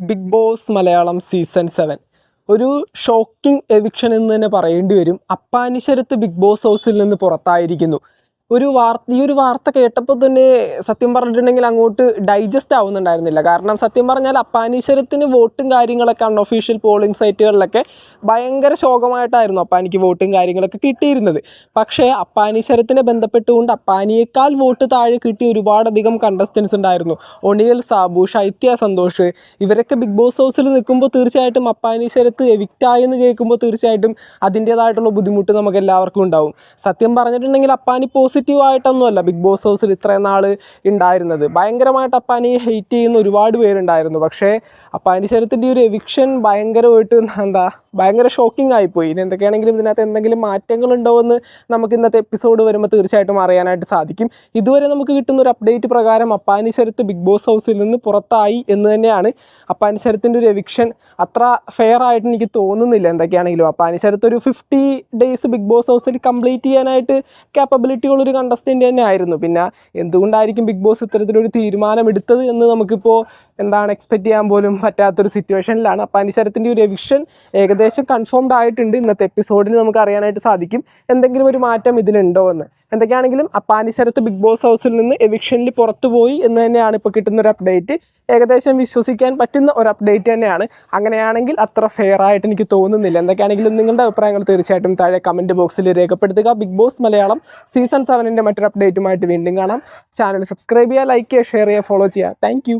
Big boss Malayalam season seven. ഒരു shocking eviction എന്ന് തന്നെ പറയേണ്ടി വരും. അപ്പാനിശരത്ത് ബിഗ് ബോസ് ഹൗസിൽ നിന്ന് പുറത്തായിരിക്കുന്നു. ഒരു വാർത്ത ഈ ഒരു വാർത്ത കേട്ടപ്പോൾ തന്നെ സത്യം പറഞ്ഞിട്ടുണ്ടെങ്കിൽ അങ്ങോട്ട് ഡൈജസ്റ്റ് ആവുന്നുണ്ടായിരുന്നില്ല. കാരണം സത്യം പറഞ്ഞാൽ അപ്പാനീശ്വരത്തിന് വോട്ടും കാര്യങ്ങളൊക്കെ അൺഒഫീഷ്യൽ പോളിംഗ് സൈറ്റുകളിലൊക്കെ ഭയങ്കര ശോകമായിട്ടായിരുന്നു അപ്പാനിക്ക് വോട്ടും കാര്യങ്ങളൊക്കെ കിട്ടിയിരുന്നത്. പക്ഷേ അപ്പാനീശ്വരത്തിനെ ബന്ധപ്പെട്ടുകൊണ്ട് അപ്പാനിയേക്കാൾ വോട്ട് താഴെ കിട്ടിയ ഒരുപാടധികം കണ്ടസ്റ്റൻസ് ഉണ്ടായിരുന്നു. ഒണിയൽ സാബു ശൈത്യ സന്തോഷ് ഇവരൊക്കെ ബിഗ് ബോസ് ഹൗസിൽ നിൽക്കുമ്പോൾ തീർച്ചയായിട്ടും അപ്പാനീശ്വരത്ത് എവിക്റ്റായി എന്ന് കേൾക്കുമ്പോൾ തീർച്ചയായിട്ടും അതിന്റേതായിട്ടുള്ള ബുദ്ധിമുട്ട് നമുക്ക് എല്ലാവർക്കും ഉണ്ടാവും. സത്യം പറഞ്ഞിട്ടുണ്ടെങ്കിൽ അപ്പാനി പോസിറ്റീവ് ആയിട്ടൊന്നുമല്ല. ബിഗ് ബോസ് ഹൗസിൽ ഇത്രയും നാൾ ഉണ്ടായിരുന്നത് ഭയങ്കരമായിട്ട് അപ്പാനി ഹെയ്റ്റ് ചെയ്യുന്ന ഒരുപാട് പേരുണ്ടായിരുന്നു. പക്ഷേ അപ്പാനി ശരത്തിന്റെ ഒരു എവിക്ഷൻ ഭയങ്കരമായിട്ട് എന്താ ഭയങ്കര ഷോക്കിംഗ് ആയിപ്പോയി. ഇനി എന്തൊക്കെയാണെങ്കിലും ഇതിനകത്ത് എന്തെങ്കിലും മാറ്റങ്ങളുണ്ടോ എന്ന് നമുക്ക് ഇന്നത്തെ എപ്പിസോഡ് വരുമ്പോൾ തീർച്ചയായിട്ടും അറിയാനായിട്ട് സാധിക്കും. ഇതുവരെ നമുക്ക് കിട്ടുന്ന ഒരു അപ്ഡേറ്റ് പ്രകാരം അപ്പാനി ശരത്ത് ബിഗ് ബോസ് ഹൗസിൽ നിന്ന് പുറത്തായി എന്ന് തന്നെയാണ് അപ്പാനി ശരത്തിന്റെ ഒരു എവിക്ഷൻ അത്ര ഫെയർ ആയിട്ട് എനിക്ക് തോന്നുന്നില്ല എന്തൊക്കെയാണെങ്കിലും. അപ്പാനി ശരത്ത് ഒരു ഫിഫ്റ്റി ഡേയ്സ് ബിഗ് ബോസ് ഹൗസിൽ കംപ്ലീറ്റ് ചെയ്യാനായിട്ട് capability ഉള്ളൊരു കണ്ടസ്റ്റന്റ് തന്നെ ആയിരുന്നു പിന്നെ എന്തുകൊണ്ടായിരിക്കും ബിഗ് ബോസ് ഇത്തരത്തിലൊരു തീരുമാനം എടുത്തത് എന്ന് നമുക്കിപ്പോൾ എന്താണ് എക്സ്പെക്റ്റ് ചെയ്യാൻ പോലും പറ്റാത്തൊരു സിറ്റുവേഷനിലാണ് അപ്പോൾ അനുസരത്തിന്റെ ഒരു എവിക്ഷൻ ഏകദേശം കൺഫേംഡ് ആയിട്ടുണ്ട്. ഇന്നത്തെ എപ്പിസോഡിൽ നമുക്ക് അറിയാനായിട്ട് സാധിക്കും. എന്തെങ്കിലും ഒരു മാറ്റം ഇതിലുണ്ടോ എന്ന്. എന്തൊക്കെയാണെങ്കിലും അപ്പാനിശരത്ത് ബിഗ് ബോസ് ഹൗസിൽ നിന്ന് എവിക്ഷനിൽ പുറത്തു പോയി എന്ന് തന്നെയാണ് ഇപ്പോൾ കിട്ടുന്ന ഒരു അപ്ഡേറ്റ് ഏകദേശം വിശ്വസിക്കാൻ പറ്റുന്ന ഒരു അപ്ഡേറ്റ് തന്നെയാണ്. അങ്ങനെയാണെങ്കിൽ അത്ര ഫെയർ ആയിട്ട് എനിക്ക് തോന്നുന്നില്ല. എന്തൊക്കെയാണെങ്കിലും നിങ്ങളുടെ അഭിപ്രായങ്ങൾ തീർച്ചയായിട്ടും താഴെ കമന്റ് ബോക്സിൽ രേഖപ്പെടുത്തുക. ബിഗ് ബോസ് മലയാളം സീസൺ സെവനിന്റെ മറ്റൊരു അപ്ഡേറ്റുമായിട്ട് വീണ്ടും കാണാം. ചാനൽ സബ്സ്ക്രൈബ് ചെയ്യുക ലൈക്ക് ചെയ്യുക ഷെയർ ചെയ്യുക ഫോളോ ചെയ്യുക. താങ്ക്